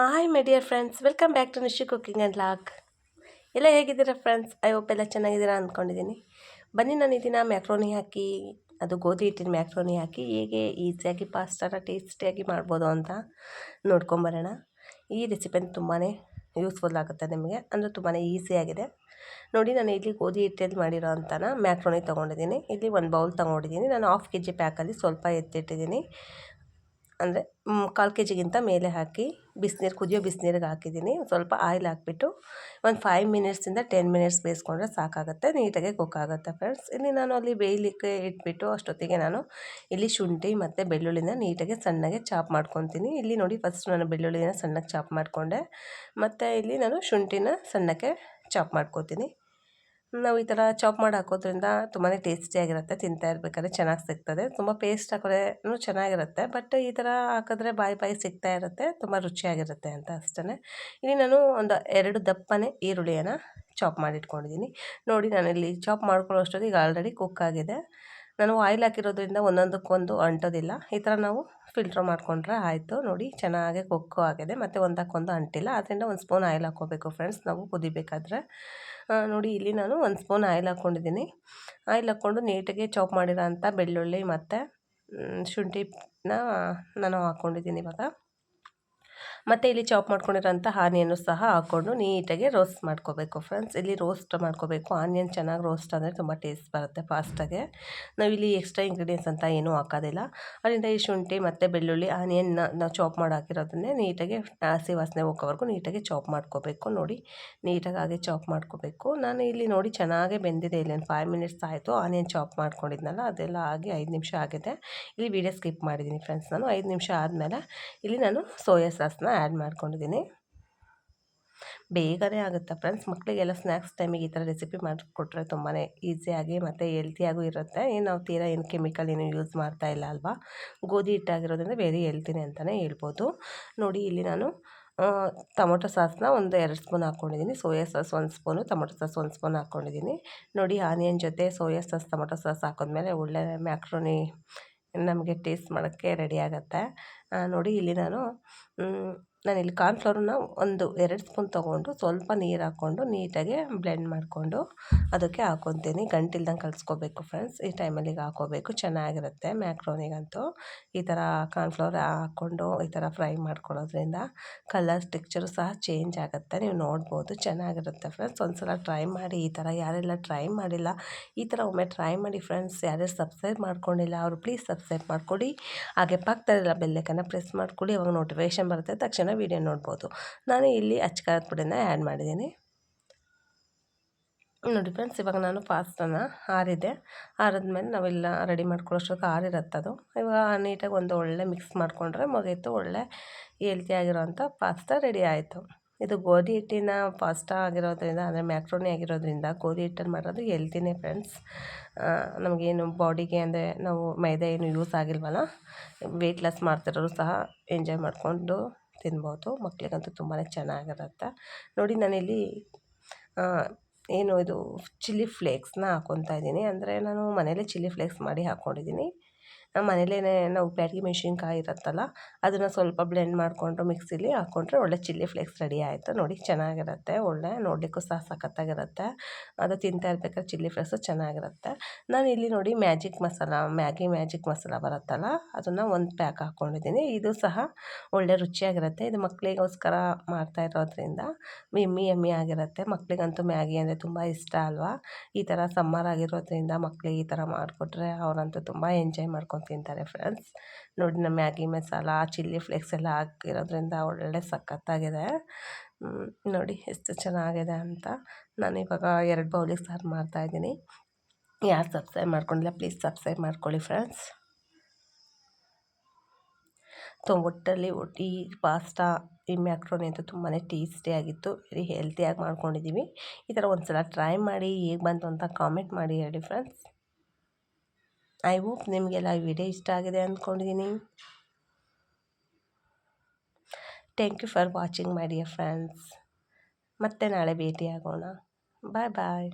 Hi my dear friends welcome back to Nishi cooking and lock ಎಲ್ಲ ಹೇಗಿದ್ದೀರಾ friends I hope ಎಲ್ಲ ಚೆನ್ನಾಗಿದ್ದೀರಾ ಅಂದ್ಕೊಂಡಿದ್ದೀನಿ ಬನ್ನಿ ನಾನು ಇದನ್ನ ದಿನ ಮ್ಯಾಕ್ರೋನಿ ಹಾಕಿ, ಅದು ಗೋಧಿ ಹಿಟ್ಟಿನ ಮ್ಯಾಕ್ರೋನಿ ಹಾಕಿ, ಹೇಗೆ ಈಸಿಯಾಗಿ ಪಾಸ್ಟಾನ ಟೇಸ್ಟಿಯಾಗಿ ಮಾಡ್ಬೋದು ಅಂತ ನೋಡ್ಕೊಂಬರೋಣ. ಈ ರೆಸಿಪಿನ ತುಂಬಾ ಯೂಸ್ಫುಲ್ ಆಗುತ್ತೆ ನಿಮಗೆ. ಅಂದರೆ ತುಂಬಾ ಈಸಿಯಾಗಿದೆ ನೋಡಿ, ನಾನು ಇಲ್ಲಿ ಗೋಧಿ ಹಿಟ್ಟಲ್ಲಿ ಮಾಡಿರೋ ಅಂತಾನ ಮ್ಯಾಕ್ರೋನಿ ತೊಗೊಂಡಿದ್ದೀನಿ. ಇಲ್ಲಿ ಒಂದು ಬೌಲ್ ತೊಗೊಂಡಿದ್ದೀನಿ. ನಾನು ಹಾಫ್ ಕೆ ಜಿ ಪ್ಯಾಕಲ್ಲಿ ಸ್ವಲ್ಪ ಎತ್ತಿಟ್ಟಿದ್ದೀನಿ. ಅಂದರೆ ಕಾಲು ಕೆ ಜಿಗಿಂತ ಮೇಲೆ ಹಾಕಿ ಬಿಸಿನೀರು, ಕುದಿಯೋ ಬಿಸಿನೀರಿಗೆ ಹಾಕಿದ್ದೀನಿ. ಸ್ವಲ್ಪ ಆಯಿಲ್ ಹಾಕ್ಬಿಟ್ಟು ಒಂದು ಫೈವ್ ಮಿನಿಟ್ಸಿಂದ ಟೆನ್ ಮಿನಿಟ್ಸ್ ಬೇಯಿಸ್ಕೊಂಡ್ರೆ ಸಾಕಾಗುತ್ತೆ, ನೀಟಾಗಿ ಕುಕ್ ಆಗುತ್ತೆ ಫ್ರೆಂಡ್ಸ್ ಇಲ್ಲಿ ನಾನು ಅಲ್ಲಿ ಬೇಯಲಿಕ್ಕೆ ಇಟ್ಬಿಟ್ಟು ಅಷ್ಟೊತ್ತಿಗೆ ನಾನು ಇಲ್ಲಿ ಶುಂಠಿ ಮತ್ತು ಬೆಳ್ಳುಳ್ಳಿನ ನೀಟಾಗಿ ಸಣ್ಣಗೆ ಚಾಪ್ ಮಾಡ್ಕೊತೀನಿ. ಇಲ್ಲಿ ನೋಡಿ ಫಸ್ಟ್ ನಾನು ಬೆಳ್ಳುಳ್ಳಿನ ಸಣ್ಣಗೆ ಚಾಪ್ ಮಾಡಿಕೊಂಡೆ, ಮತ್ತು ಇಲ್ಲಿ ನಾನು ಶುಂಠಿನ ಸಣ್ಣಕ್ಕೆ ಚಾಪ್ ಮಾಡ್ಕೋತೀನಿ. ನಾವು ಈ ಥರ ಚಾಪ್ ಮಾಡಿ ಹಾಕೋದ್ರಿಂದ ತುಂಬಾ ಟೇಸ್ಟಿಯಾಗಿರುತ್ತೆ ತಿಂತಾ ಇರಬೇಕಾದ್ರೆ ಚೆನ್ನಾಗಿ ಸಿಗ್ತದೆ. ತುಂಬ ಪೇಸ್ಟ್ ಹಾಕಿದ್ರೂ ಚೆನ್ನಾಗಿರುತ್ತೆ. ಬಟ್ ಈ ಥರ ಹಾಕಿದ್ರೆ ಬಾಯಿ ಬಾಯಿ ಸಿಗ್ತಾ ಇರುತ್ತೆ, ತುಂಬ ರುಚಿಯಾಗಿರುತ್ತೆ ಅಂತ ಅಷ್ಟೇ ಇಲ್ಲಿ ನಾನು ಒಂದು ಎರಡು ದಪ್ಪನೇ ಈರುಳ್ಳಿಯನ್ನು ಚಾಪ್ ಮಾಡಿಟ್ಕೊಂಡಿದ್ದೀನಿ. ನೋಡಿ ನಾನಿಲ್ಲಿ ಚಾಪ್ ಮಾಡ್ಕೊಳ್ಳೋ ಅಷ್ಟೊತ್ತಿಗೆ ಆಲ್ರೆಡಿ ಕುಕ್ ಆಗಿದೆ. ನಾನು ಆಯಿಲ್ ಹಾಕಿರೋದ್ರಿಂದ ಒಂದೊಂದಕ್ಕೊಂದು ಅಂಟೋದಿಲ್ಲ. ಈ ಥರ ನಾವು ಫಿಲ್ಟ್ರ್ ಮಾಡಿಕೊಂಡ್ರೆ ಆಯಿತು. ನೋಡಿ, ಚೆನ್ನಾಗಿ ಕೊಕ್ಕೋ ಆಗಿದೆ. ಮತ್ತು ಒಂದಕ್ಕೊಂದು ಅಂಟಿಲ್ಲ. ಅದರಿಂದ ಒಂದು ಸ್ಪೂನ್ ಆಯಿಲ್ ಹಾಕ್ಕೋಬೇಕು ಫ್ರೆಂಡ್ಸ್ ನಾವು ಕುದಿಬೇಕಾದ್ರೆ. ನೋಡಿ, ಇಲ್ಲಿ ನಾನು ಒಂದು ಸ್ಪೂನ್ ಆಯಿಲ್ ಹಾಕ್ಕೊಂಡಿದ್ದೀನಿ. ಆಯಿಲ್ ಹಾಕ್ಕೊಂಡು ನೀಟಾಗಿ ಚಾಪ್ ಮಾಡಿರೋ ಅಂಥ ಬೆಳ್ಳುಳ್ಳಿ ಮತ್ತು ಶುಂಠಿನ ನಾನು ಹಾಕ್ಕೊಂಡಿದ್ದೀನಿ ಇವಾಗ. ಮತ್ತು ಇಲ್ಲಿ ಚಾಪ್ ಮಾಡ್ಕೊಂಡಿರೋಂಥ ಆನಿಯನ್ನು ಸಹ ಹಾಕ್ಕೊಂಡು ನೀಟಾಗಿ ರೋಸ್ಟ್ ಮಾಡ್ಕೋಬೇಕು ಫ್ರೆಂಡ್ಸ್ ಇಲ್ಲಿ ರೋಸ್ಟ್ ಮಾಡ್ಕೋಬೇಕು. ಆನಿಯನ್ ಚೆನ್ನಾಗಿ ರೋಸ್ಟ್ ಅಂದರೆ ತುಂಬ ಟೇಸ್ಟ್ ಬರುತ್ತೆ ಫಾಸ್ಟಾಗೆ ನಾವಿಲ್ಲಿ ಎಕ್ಸ್ಟ್ರಾ ಇಂಗ್ರೀಡಿಯೆಂಟ್ಸ್ ಅಂತ ಏನೂ ಹಾಕೋದಿಲ್ಲ. ಅದರಿಂದ ಈ ಶುಂಠಿ ಮತ್ತು ಬೆಳ್ಳುಳ್ಳಿ ಆನಿಯನ್ನ ನಾವು ಚಾಪ್ ಮಾಡಿ ಹಾಕಿರೋದನ್ನೇ ನೀಟಾಗಿ ಹಸಿ ವಾಸನೆ ಹೋಗೋವರೆಗೂ ನೀಟಾಗಿ ಚಾಪ್ ಮಾಡ್ಕೋಬೇಕು. ನೋಡಿ, ನೀಟಾಗಿ ಹಾಗೆ ಚಾಪ್ ಮಾಡ್ಕೋಬೇಕು. ನಾನು ಇಲ್ಲಿ ನೋಡಿ ಚೆನ್ನಾಗೆ ಬೆಂದಿದೆ. ಇಲ್ಲಿ ಫೈವ್ ಮಿನಿಟ್ಸ್ ಆಯಿತು ಆನಿಯನ್ ಚಾಪ್ ಮಾಡ್ಕೊಂಡಿದ್ನಲ್ಲ, ಅದೆಲ್ಲ ಆಗಿ ಐದು ನಿಮಿಷ ಆಗಿದೆ. ಇಲ್ಲಿ ವೀಡಿಯೋ ಸ್ಕಿಪ್ ಮಾಡಿದ್ದೀನಿ ಫ್ರೆಂಡ್ಸ್ ನಾನು ಐದು ನಿಮಿಷ ಆದಮೇಲೆ ಇಲ್ಲಿ ನಾನು ಸೋಯಾ ಸಾಸ್ನ ಆ್ಯಡ್ ಮಾಡ್ಕೊಂಡಿದ್ದೀನಿ. ಬೇಗನೆ ಆಗುತ್ತೆ ಫ್ರೆಂಡ್ಸ್ ಮಕ್ಕಳಿಗೆಲ್ಲ ಸ್ನ್ಯಾಕ್ಸ್ ಟೈಮಿಗೆ ಈ ಥರ ರೆಸಿಪಿ ಮಾಡಿಕೊಟ್ರೆ ತುಂಬಾ ಈಸಿಯಾಗಿ ಮತ್ತು ಹೆಲ್ತಿಯಾಗೂ ಇರುತ್ತೆ. ಏನು ನಾವು ತೀರಾ ಏನು ಕೆಮಿಕಲ್ ಏನು ಯೂಸ್ ಮಾಡ್ತಾ ಇಲ್ಲ ಅಲ್ವಾ? ಗೋಧಿ ಹಿಟ್ಟಾಗಿರೋದ್ರಿಂದ ವೆರಿ ಹೇಳ್ತೀನಿ ಅಂತಲೇ ಹೇಳ್ಬೋದು. ನೋಡಿ ಇಲ್ಲಿ ನಾನು ಟೊಮೊಟೊ ಸಾಸ್ನ ಒಂದು ಎರಡು ಸ್ಪೂನ್ ಹಾಕ್ಕೊಂಡಿದ್ದೀನಿ ಸೋಯಾ ಸಾಸ್ ಒಂದು ಸ್ಪೂನು ಟೊಮೊಟೊ ಸಾಸ್ ಒಂದು ಸ್ಪೂನ್ ಹಾಕ್ಕೊಂಡಿದ್ದೀನಿ ನೋಡಿ ಆನಿಯನ್ ಜೊತೆ ಸೋಯಾ ಸಾಸ್ ಟೊಮೊಟೊ ಸಾಸ್ ಹಾಕಿದ್ಮೇಲೆ ಒಳ್ಳೆ ಮ್ಯಾಕ್ರೋನಿ ನಮಗೆ ಟೇಸ್ಟ್ ಮಾಡೋಕ್ಕೆ ರೆಡಿ ಆಗುತ್ತೆ. ನೋಡಿ ಇಲ್ಲಿ ನಾನು ನಾನಿಲ್ಲಿ ಕಾರ್ನ್ಫ್ಲವರನ್ನ ಒಂದು ಎರಡು ಸ್ಪೂನ್ ತೊಗೊಂಡು ಸ್ವಲ್ಪ ನೀರು ಹಾಕ್ಕೊಂಡು ನೀಟಾಗಿ ಬ್ಲೆಂಡ್ ಮಾಡಿಕೊಂಡು ಅದಕ್ಕೆ ಹಾಕ್ಕೊತೀನಿ ಗಂಟಿಲ್ದಂಗೆ ಕಲಿಸ್ಕೋಬೇಕು ಫ್ರೆಂಡ್ಸ್. ಈ ಟೈಮಲ್ಲಿ ಹಾಕೋಬೇಕು. ಚೆನ್ನಾಗಿರುತ್ತೆ ಮ್ಯಾಕ್ರೋನಿಗಂತೂ. ಈ ಥರ ಕಾರ್ನ್ಫ್ಲವರ್ ಹಾಕ್ಕೊಂಡು ಈ ಥರ ಫ್ರೈ ಮಾಡ್ಕೊಳ್ಳೋದ್ರಿಂದ ಕಲರ್ ಟೆಕ್ಚರು ಸಹ ಚೇಂಜ್ ಆಗುತ್ತೆ. ನೀವು ನೋಡ್ಬೋದು ಚೆನ್ನಾಗಿರುತ್ತೆ ಫ್ರೆಂಡ್ಸ್. ಒಂದು ಸಲ ಟ್ರೈ ಮಾಡಿ. ಈ ಥರ ಯಾರೆಲ್ಲ ಟ್ರೈ ಮಾಡಿಲ್ಲ, ಈ ಥರ ಒಮ್ಮೆ ಟ್ರೈ ಮಾಡಿ ಫ್ರೆಂಡ್ಸ್. ಯಾರ್ಯಾರು ಸಬ್ಸ್ಕ್ರೈಬ್ ಮಾಡ್ಕೊಂಡಿಲ್ಲ, ಅವರು ಪ್ಲೀಸ್ ಸಬ್ಸ್ಕ್ರೈಬ್ ಮಾಡಿಕೊಡಿ. ಹಾಗೆ ಪಕ್ಕದಲ್ಲೆಲ್ಲ ಬೆಲ್ಲೈಕನ್ನ ಪ್ರೆಸ್ ಮಾಡಿಕೊಡಿ. ಅವಾಗ ನೋಟಿಫಿಕೇಷನ್ ಬರುತ್ತೆ. ತಕ್ಷಣ ವೀಡಿಯೋ ನೋಡ್ಬೋದು. ನಾನು ಇಲ್ಲಿ ಅಚ್ಕಾರದ ಪುಡಿನ ಆ್ಯಡ್ ಮಾಡಿದ್ದೀನಿ. ನೋಡಿ ಫ್ರೆಂಡ್ಸ್ ಇವಾಗ ನಾನು ಪಾಸ್ತಾನ ಆರಿದೆ. ಆರಿದ್ಮೇಲೆ ನಾವೆಲ್ಲ ರೆಡಿ ಮಾಡ್ಕೊಳ್ಳೋಷ್ಟು ಹಾರಿರತ್ತೆ ಅದು. ಇವಾಗ ನೀಟಾಗಿ ಒಂದು ಒಳ್ಳೆ ಮಿಕ್ಸ್ ಮಾಡಿಕೊಂಡ್ರೆ ಮುಗೀತು. ಒಳ್ಳೆ ಹೆಲ್ತಿ ಆಗಿರೋಂಥ ಪಾಸ್ತಾ ರೆಡಿ ಆಯಿತು. ಇದು ಗೋಧಿ ಹಿಟ್ಟಿನ ಪಾಸ್ತಾ ಆಗಿರೋದ್ರಿಂದ, ಅಂದರೆ ಮ್ಯಾಕ್ರೋನಿ ಆಗಿರೋದ್ರಿಂದ ಗೋಧಿ ಹಿಟ್ಟನ್ನು ಮಾಡೋದು ಹೆಲ್ತಿನೇ ಫ್ರೆಂಡ್ಸ್ ನಮಗೇನು ಬಾಡಿಗೆ ಅಂದರೆ ನಾವು ಮೈದಾ ಏನು ಯೂಸ್ ಆಗಿಲ್ವಲ್ಲ ವೆಯ್ಟ್ ಲಾಸ್ ಮಾಡ್ತಿರೋರು ಸಹ ಎಂಜಾಯ್ ಮಾಡಿಕೊಂಡು ತಿನ್ಬೋದು ಮಕ್ಕಳಿಗಂತೂ ತುಂಬಾ ಚೆನ್ನಾಗಿರುತ್ತೆ. ನೋಡಿ ನಾನಿಲ್ಲಿ ಏನು ಇದು ಚಿಲ್ಲಿ ಫ್ಲೇಕ್ಸ್ನ ಹಾಕ್ಕೊತಾ ಇದ್ದೀನಿ. ಅಂದರೆ ನಾನು ಮನೇಲೇ ಚಿಲ್ಲಿ ಫ್ಲೇಕ್ಸ್ ಮಾಡಿ ಹಾಕ್ಕೊಂಡಿದ್ದೀನಿ ಮನೇಲೇ ನಾವು ಬ್ಯಾಡಗಿ ಮೆಣಸಿನ್ಕಾಯಿ ಇರುತ್ತಲ್ಲ, ಅದನ್ನು ಸ್ವಲ್ಪ ಬ್ಲೆಂಡ್ ಮಾಡಿಕೊಂಡು ಮಿಕ್ಸಿಲಿ ಹಾಕ್ಕೊಂಡ್ರೆ ಒಳ್ಳೆ ಚಿಲ್ಲಿ ಫ್ಲೇಕ್ಸ್ ರೆಡಿ ಆಯಿತು. ನೋಡಿ ಚೆನ್ನಾಗಿರುತ್ತೆ, ಒಳ್ಳೆ ನೋಡಲಿಕ್ಕೂ ಸಹ ಸಖತ್ತಾಗಿರುತ್ತೆ. ಅದು ತಿಂತಾ ಇರ್ಬೇಕಾದ್ರೆ ಚಿಲ್ಲಿ ಫ್ಲೇಕ್ಸು ಚೆನ್ನಾಗಿರುತ್ತೆ. ನಾನು ಇಲ್ಲಿ ನೋಡಿ magic masala, Maggi magic masala ಬರುತ್ತಲ್ಲ, ಅದನ್ನು ಒಂದು ಪ್ಯಾಕ್ ಹಾಕ್ಕೊಂಡಿದ್ದೀನಿ ಇದು ಸಹ ಒಳ್ಳೆ ರುಚಿಯಾಗಿರುತ್ತೆ. ಇದು ಮಕ್ಕಳಿಗೋಸ್ಕರ ಮಾಡ್ತಾ ಇರೋದ್ರಿಂದ ಎಮ್ಮಿ ಎಮ್ಮಿ ಆಗಿರುತ್ತೆ. ಮಕ್ಕಳಿಗಂತೂ ಮ್ಯಾಗಿ ಅಂದರೆ ತುಂಬ ಇಷ್ಟ ಅಲ್ವಾ? ಈ ಥರ ಸಮ್ಮರ್ ಆಗಿರೋದ್ರಿಂದ ಮಕ್ಕಳಿಗೆ ಈ ಥರ ಮಾಡಿಕೊಟ್ರೆ ಅವರಂತೂ ತುಂಬ ಎಂಜಾಯ್ ಮಾಡ್ಕೊಂಡು ತಿಂತಾರೆ ಫ್ರೆಂಡ್ಸ್. ನೋಡಿ ನಮ್ಮ ಮ್ಯಾಗಿ ಮಸಾಲ, ಚಿಲ್ಲಿ ಫ್ಲೇಕ್ಸ್ ಎಲ್ಲ ಹಾಕಿರೋದ್ರಿಂದ ಒಳ್ಳೆ ಸಖತ್ತಾಗಿದೆ. ನೋಡಿ ಎಷ್ಟು ಚೆನ್ನಾಗಿದೆ ಅಂತ. ನಾನು ಇವಾಗ ಎರಡು ಬೌಲಿಗೆ ಸಾರು ಮಾಡ್ತಾಯಿದ್ದೀನಿ ಯಾರು ಸಬ್ಸ್ಕ್ರೈಬ್ ಮಾಡ್ಕೊಂಡಿಲ್ಲ, ಪ್ಲೀಸ್ ಸಬ್ಸ್ಕ್ರೈಬ್ ಮಾಡ್ಕೊಳ್ಳಿ ಫ್ರೆಂಡ್ಸ್. ಸೊ, ಒಟ್ಟಲ್ಲಿ ಈ ಪಾಸ್ತಾ, ಈ ಮ್ಯಾಕ್ರೋನಿ ಅಂತೂ ತುಂಬಾ ಟೇಸ್ಟಿಯಾಗಿತ್ತು ವೆರಿ ಹೆಲ್ತಿಯಾಗಿ ಮಾಡ್ಕೊಂಡಿದ್ದೀವಿ. ಈ ಥರ ಒಂದು ಸಲ ಟ್ರೈ ಮಾಡಿ, ಹೇಗೆ ಬಂತು ಅಂತ ಕಾಮೆಂಟ್ ಮಾಡಿ ಹೇಳಿ ಫ್ರೆಂಡ್ಸ್. ಐ ಹೋಪ್ ನಿಮಗೆಲ್ಲ ವಿಡಿಯೋ ಇಷ್ಟ ಆಗಿದೆ ಅಂದ್ಕೊಂಡಿದ್ದೀನಿ thank you for watching my dear friends ಮತ್ತೆ ನಾಳೆ ಭೇಟಿಯಾಗೋಣ. ಬಾಯ್ ಬಾಯ್